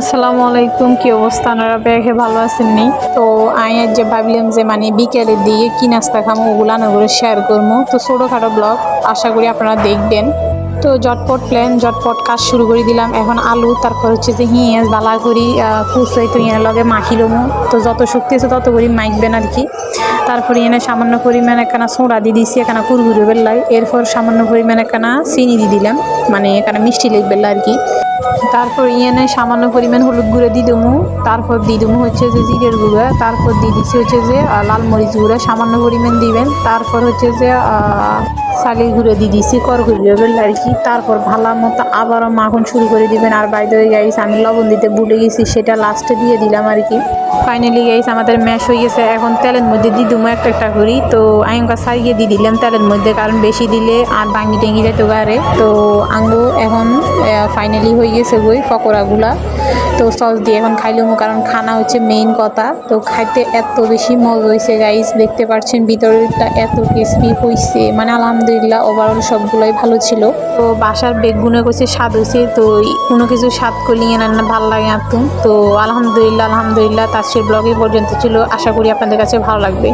আসসালামু আলাইকুম, কি অবস্থা? আপনারা বেড়ে ভালো আছেন নি? তো আমি যে ভাবলাম যে মানে বিকেলের দিকে কি নাস্তা খামো, ওগুলা নগরে শেয়ার করব তো ছোটোখাটো ব্লগ আশা করি আপনারা দেখবেন। তো জটপট প্ল্যান জটপট কাজ শুরু করে দিলাম। এখন আলু, তারপর হচ্ছে যে হিঁয়েস বালা করি কুচই তো ইয়ের লগে মাখি লমু। তো যত শক্তি আছে তত করি মাইকবেন আর কি তারপরে এনে সামান্য পরিমাণ একখানা সোডা দিয়ে দিছি এখানে কুরকুরে বেল্লাই এরপর সামান্য পরিমাণ একখানা চিনি দিয়ে দিলাম মানে এখানে মিষ্টি লিখবে আর কি তারপর ইয়েনে সামান্য পরিমাণ হলুদ গুঁড়ো দিয়ে দেবো তারপর দিয়ে দেবো হচ্ছে যে জিরের গুঁড়ো। তারপর দিয়ে দিচ্ছি হচ্ছে যে লাল মরিচ গুঁড়ো। সামান্য পরিমাণ দিবেন। তারপর হচ্ছে যে শালির ঘুরে দিয়ে দিছি, কর করকুরি ফেললে আর কি। তারপর ভালো মতো আবারও মাখন শুরু করে দিবেন। আর বাইরে গাইছি আমি লবণ দিতে বুটে গেছি, সেটা লাস্টে দিয়ে দিলাম আর কি। ফাইনালি গাইস আমাদের ম্যাশ হয়ে গেছে। এখন তেলের মধ্যে দিয়ে দেবো একটা একটা করি। তো ওকে সারিয়ে দিয়ে দিলাম তেলের মধ্যে, কারণ বেশি দিলে আর ভাঙ্গি টেঙ্গি যেতে পারে তো আঙ্গু এখন ফাইনালি হয়ে গেছে বই পকোড়াগুলা। তো সস দিয়ে এখন খাইলাম কারণ খানা হচ্ছে মেইন কথা। তো খাইতে এত বেশি মজা হয়েছে গাইস দেখতে পাচ্ছেন ভিতরেরটা এত ক্রিসপি হয়েছে মানে আলহামদুলিল্লাহ ওভারঅল সবগুলোই ভালো ছিল। তো বাসার বেগুনে করছে স্বাদ হয়েছে তো কোনো কিছু স্বাদ করলিয়ে রান্না ভালো লাগে আপনি তো আলহামদুলিল্লাহ আলহামদুলিল্লাহ তার ব্লগ এই পর্যন্ত ছিল। আশা করি আপনাদের কাছে ভালো লাগবে।